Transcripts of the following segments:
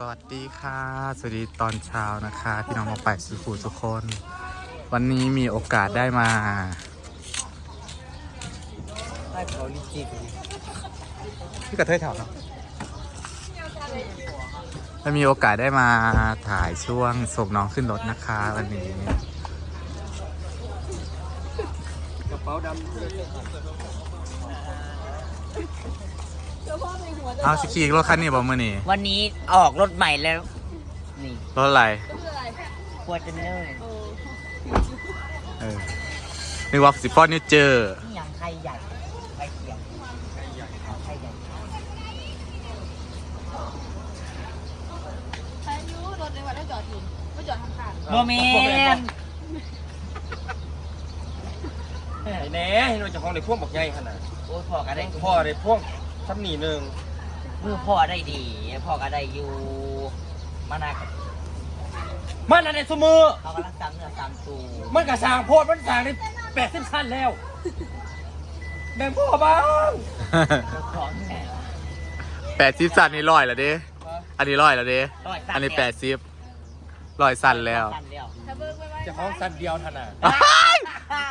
สวัสดีค่ะ สวัสดีตอนเช้านะคะ พี่น้องมาไปสุขุทุกคน วันนี้มีโอกาสได้มาใต้เขาลิจิกพี่กระเทยแถวเนาะได้มีโอกาสได้มาถ่ายช่วงส่งน้องขึ้นรถนะคะ วันนี้กระเป๋าด เอาสกีรถคันนี้บอกมือนี่วันนี้ออกรถใหม่แล้ว นี่รถอะไรฟอร์จูเนอร์เออนึกว่าสิฟอนนิวเจอร์นี่ยังไทยใหญ่ไทยเขียวไทยใหญ่ใช้ยูรถในวันแล้วจอดอยู่ไม่จอดข้างโมเมนำไอ้แหน่เห็นว่าเจะของในพ่วงบอกใหญ่ขนาดโอ้ยพ่อก็ได้พ่อในพ่วง ซ้ำหนีหนึ่งมือพ่อได้ดี พ่อก็ได้อยู่ มานากับมันอะไรสมือเขากำลังซ้ำเนื้อซ้ำตูมันกระสางโพดมันสางได้แปดสิบขั้นแล้ว แบ่งพ่อบ้างเจ้าของแหนแปดสิบสันนี่ร้อยแล้วเด้ อันนี้ร้อยแล้วเด้ ร้อยสั้อันนี้แปดสิบร้อยสันแล้วสั้นแล้วๆถ้าเบิ้งไปไว้เจะของสั้นเดียวถนัด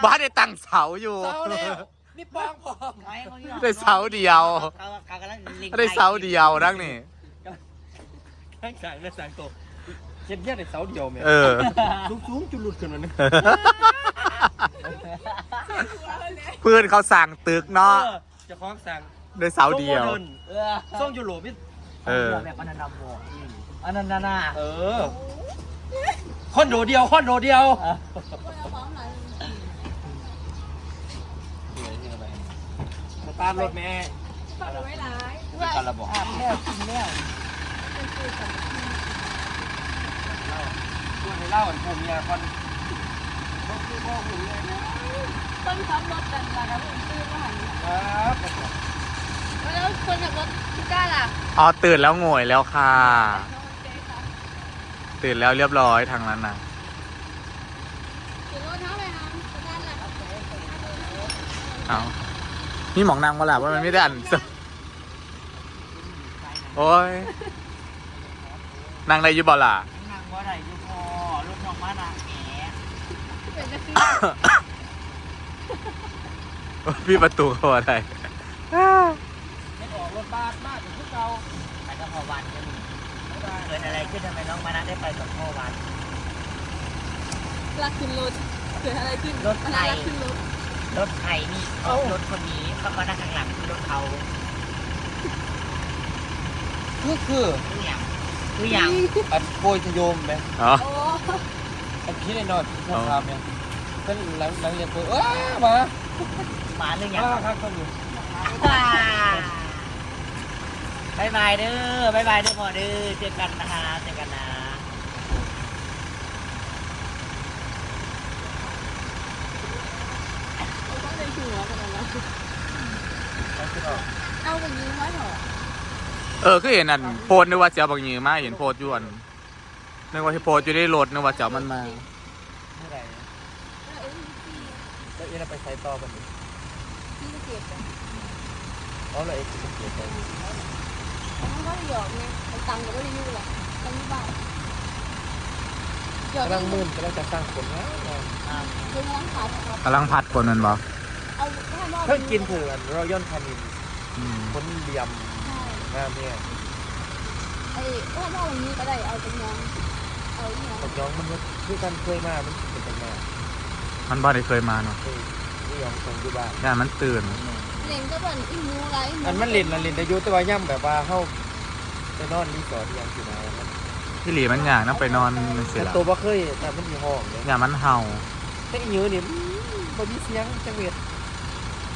บ้านได้ตั้งเสาอยู่เศร้าแล้ว นี่ปองพอไว้เขาอยู่ได้เสาเดียว เขาเขากำลังลิงได้เสาเดียวนั่งนี่ ข้างสางและสางโตเจ็ดเยี่ยในเสาเดียวแม่เออลูกสูงจุดหลุดขึ้นมาเนี่ยเพื่อนเขาสั่งตึกเนาะเจะของสั่งได้เสาเดียวทรงโมดิร์นเออส่งยูโรมิเออแบบอนันดาโมอนันดานาเออคอนโดเดียวคอนโดเดียว เออ เอาพร้อมหน่อย ส ตาร์ทรถแม่ฝากไว้หลายมีการระบอกอาบแล้วกินแล้วชวนให้เล่าอันผมเนี่ยคนรถคือพ่อผมเนี่ยต้นขับรถกันมาแล้วผมซื้อมาหันครับแล้วคนขับรถพี่ก้าล่ะอ๋อตื่นแล้วโง่ยแล้วค่ะ ตื่นแล้วเรียบร้อยทางนั้นนะเอา นี่หมองนางมาแหละว่ามันไม่ได้อันโอ้ยนางได้อยุบอล่ะนางว่าไรยูพอลูกน้องมานางแหมเป็นจะคือพี่ประตูเขาอะไรไม่ออกรถบ้านมากกว่าพวกเราไปกับพ่อวันกันเกิดอะไรขึ้นทำไมน้องมานะได้ไปกับพ่อวันรักขึ้นรถเกิดอะไรขึ้นรักขึ้นรถ รถใครนี่รถคนนี้เขามานั่งข้างหลังคือรถเขาคือคือคืออย่างคืออย่างอันโกยทะโยมไหมอ๋อโอ้อันคิดแน่นอนพวกเราเนี่ยเป็นหลังหลังเรียนโกยเอ้ามาหมาหรืออย่างมาข้างคนอยู่บายบายเด้อบายบายเด้อพ่อเด้อเจอกันนะคะเจอกันนะ ต้องใน หัวกันแล้วเอาแบบนี้ไว้เถอะเออคือเห็นอันโพสต์นึกว่าจะเอาบางยีมาเห็นโพสต์อยู่อันนึกว่าที่โพสต์อยู่ในรถนึกว่าจะเอามันมาเมื่อไหร่แล้วเอ็นไปใช้ต่อกันดิที่จะเก็บกันอ๋อแล้วเอ็นจะเก็บไปมันก็หยอกไงไอ้ตังค์ก็ไม่ได้ยุ่งหรอกตังค์ที่บ้านหยอกกำลังมื่นกำลังจะสร้างผลนะคือน้องขายครับกำลังพัดคนมันบอก เอาถ้ามอบเพิ่งกินเถื่อนรอยอนคานินอืมคนเหลี่ยมใช่หน้าเนี่ยไอ้ถ้ามอบวันนี้ก็ได้เอาเป็นน้องเอาที่น้องผมย้องมันก็คือกันเคยมามันเป็นกันมามันบ่ได้เคยมาเนาะเคยนี่ยองคงอยู่บ้านย่านมันตื่น เล่นก็เป็นอิมูไรอันมันเล่นมันเล่นได้อยุแต่ว่าย่ำแบบว่าเข้าไปนอนรีสอร์ทยังอยู่นะมันพี่หลีมันอยากนั่งไปนอนมันเสียแต่ละตัวบ่เคยแต่มันมีห้องเลย อยากมันเห่าแต่อีหยือนี่บ่มีเสียงจังเวท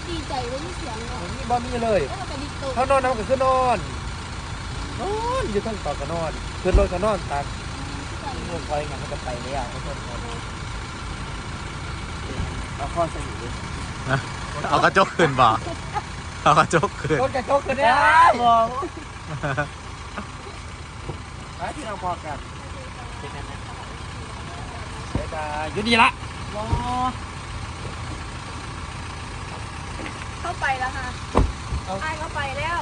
ดีใจเลยที่เสียงเนาะมีบ่มีเลยแล้วก็ดิโตเขานอนน้ำก็คือนอนนอนอยู่ทั้งต่อก็นอนขึ้นรถก็นอนตากเรื่องคอยงานมันก็ไปแล้วเขาคนนอนเอาข้อสนิทเลยเอากระจกขึ้นบ่เอากระจกขึ้นรถกระจกขึ้นได้บอกไปที่เราพอกันเจอกันนะบ๊ายบายอยู่ดีละบอ เข้าไปแล้วค่ะเอา ไอ้เข้าไปแล้ว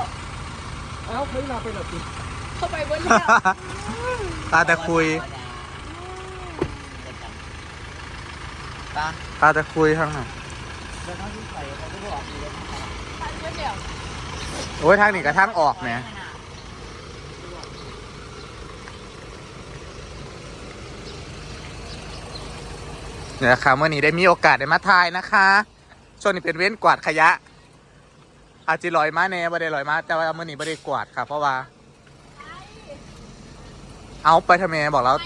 เอาเคยมาเป็นแบบนี้เเข้าไปบนแล้ว ตาแต่คุย ตาตาแต่คุยทั้งนั้นเดินเข้าที่ใส่เขาก็บอกอยู่เลยทันเดียวโอ้ยทางนี้กับทางออกเนี่ยเนี่ยนะคะเมื่อนี้ได้มีโอกาสได้มาทายนะคะช่วงนี้เป็นเว้นกวาดขยะ อาจจะลอยมาแน่บ่ได้ลอยมา แต่ว่าเมื่อนี้ไม่ได้กวาดค่ะ เพราะว่า เอาไปทำไมบอกแล้ว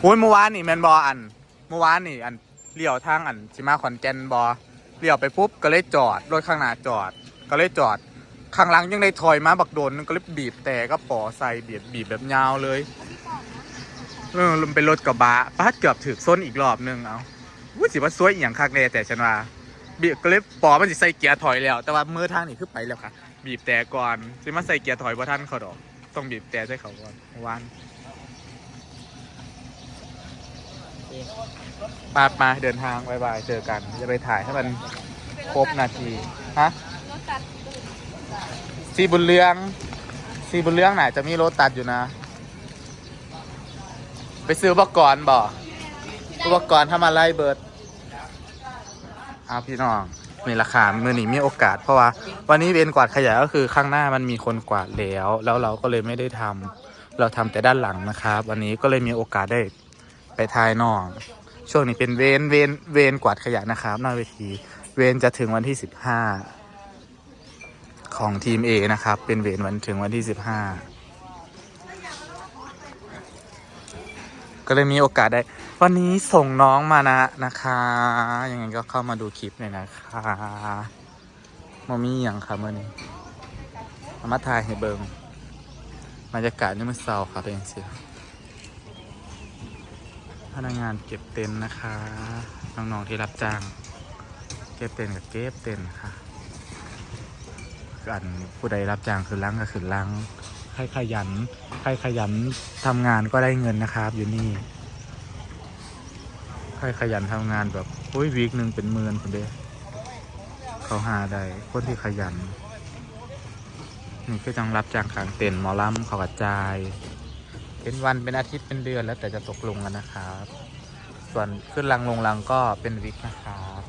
โอ้ยเมื่อวานนี่แมนบออันเมื่อวานนี่อันเลี้ยวทางอันชิมาขอนแก่นบอเลี้ยวไปปุ๊บก็เลยจอดรถข้างหน้าจอด ก็เลยจอด ข้างหลังยังได้ถอยมาบักโดนนึงก็เลยบีบแต่ก็ปอใส่บีบบีบแบบยาวเลยเออลงเป็นรถกระบะป้าดเกือบถึกส้นอีกรอบนึงเอา วุ้สิว่าซวยอหย่างคักแน่แต่ฉันว่าบีบก็เลยปอมันสิใส่เกียร์ถอยแล้ว แต่ว่ามือทางนี่คือไปแล้วค่ะ บีบแต่ก่อนสิมาใส่เกียร์ถอยบ่ทันเขาดอก ต้องบีบแต่ใส่เขาก่อนวานมามาเดินทางบายบายเจอกันจะไปถ่ายให้มันครบนาทีฮะสีบุญเรืองสีบุญเรืองไหนจะมีรถตัดอยู่นะ ไปซื้ออุปกรณ์บ่ อุปกรณ์ทำอะไรเบิร์ดเอาพี่น้องมีราคามือหนีมีโอกาส เพราะว่าวันนี้เวนกวาดขยะก็คือข้างหน้ามันมีคนกวาดแล้ว แล้วเราก็เลยไม่ได้ทำเราทำแต่ด้านหลังนะครับ วันนี้ก็เลยมีโอกาสได้ไปทายน้องช่วงนี้เป็นเวนเวนเวนกวาดขยะนะครับหน้าเวที เวนจะถึงวันที่สิบห้าของทีม A นะครับ เป็นเวนวันถึงวันที่สิบห้าก็เลยมีโอกาสได้ วันนี้ส่งน้องมานะนะคะ ยังไงก็เข้ามาดูคลิปหน่อยนะคะมามีอย่างครับเมื่อนี้ามาถ่ายให้เบิงบรรยากาศนี่มันเศร้าครับเป็นเสียพนักงานเก็บเต็นท์นะคะ น้องๆที่รับจ้าง เก็บเต็นท์กับเก็บเต็นท์ค่ะกันผู้ใดรับจ้างคือล้างก็คือล้างใครขยัน ใครขยันทำงานก็ได้เงินนะครับ อยู่นี่ ใครขยันทำงานแบบโอ้ยวีคหนึ่งเป็นหมื่นคนเดียวเขาหาได้คนที่ขยัน นี่ก็จังรับจ้างขางเต็นหมอลำเขากระจาย เป็นวันเป็นอาทิตย์เป็นเดือนแล้วแต่จะตกลงกันนะครับ ส่วนขึ้นรังลงรังก็เป็นวิกนะครับ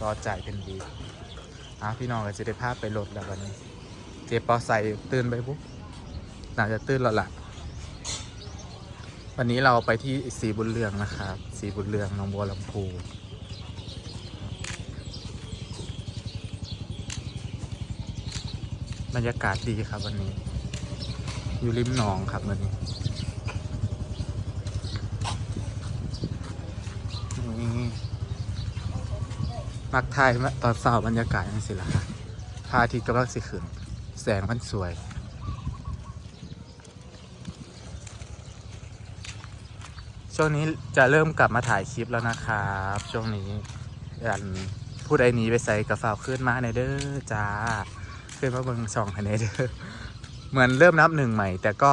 รอจ่ายเป็นวิกอะพี่น้องก็จะได้ภาพไปโหลดแล้ววันนี้ เจ๊ปอใส่ตื่นไปปุ๊บน่าจะตื่นแล้วล่ะ วันนี้เราไปที่สีบุญเรืองนะครับสีบุญเรืองหนองบัวลำพูบรรยากาศดีครับวันนี้ อยู่ริมหนองครับวันนี้มักไทยมาตอนเช้าบรรยากาศยังสิละค่ะพาทิตย์กำลังสิขึ้น แสงมันสวย ช่วงนี้จะเริ่มกลับมาถ่ายคลิปแล้วนะครับ ช่วงนี้อันพูดไอ้นี้ไปใส่กระเป๋าขึ้นมาในเด้อจ้าขึ้นมาเบิงช่องในเด้อเหมือนเริ่มนับหนึ่งใหม่ แต่ก็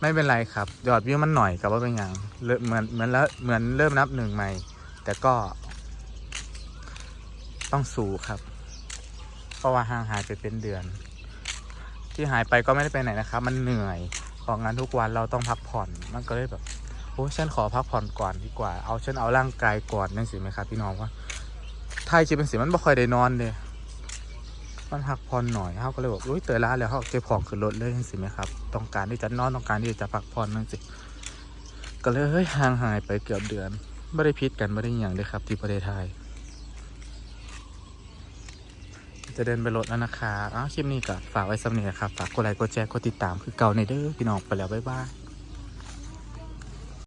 ไม่เป็นไรครับยอดวิวมันหน่อยกับว่าเป็นอย่างเหมือนเหมือนแล้วเหมือนเริ่มนับหนึ่งใหม่ แต่ก็ ต้องสู้ครับ เพราะว่าห่างหายไปเป็นเดือน ที่หายไปก็ไม่ได้ไปไหนนะครับ มันเหนื่อยของงานทุกวันเราต้องพักผ่อนมันก็เลยแบบ อ้ฉันขอพักผ่อนก่อนดีกว่า เอาฉันเอาร่างกายก่อนนั่นสิไหมครับพี่น้องว่าไทยคิดเป็นสิมันไม่ค่อยได้นอนเลยมันพักผ่อนหน่อยเขาก็เลยบอกอุ้ยเตยล้าแล้วเขาเก็บของขึ้นรถเลยนั่นสิไหมครับ ต้องการที่จะนอนต้องการที่จะพักผ่อนนั่นสิ ก็เลยเฮ้ยห่างหายไปเกือบเดือนไม่ได้พิษกันไม่ได้อย่างเลยครับ ที่ประเทศไทย จะเดินไปรถแล้วนะคะอ้าวคลิปนี้ก็ฝากไว้สำเนียครับ ฝากกดไลค์กดแชร์กดติดตามคือเก่าในเด้อพี่น้องไปแล้วบ๊ายบาย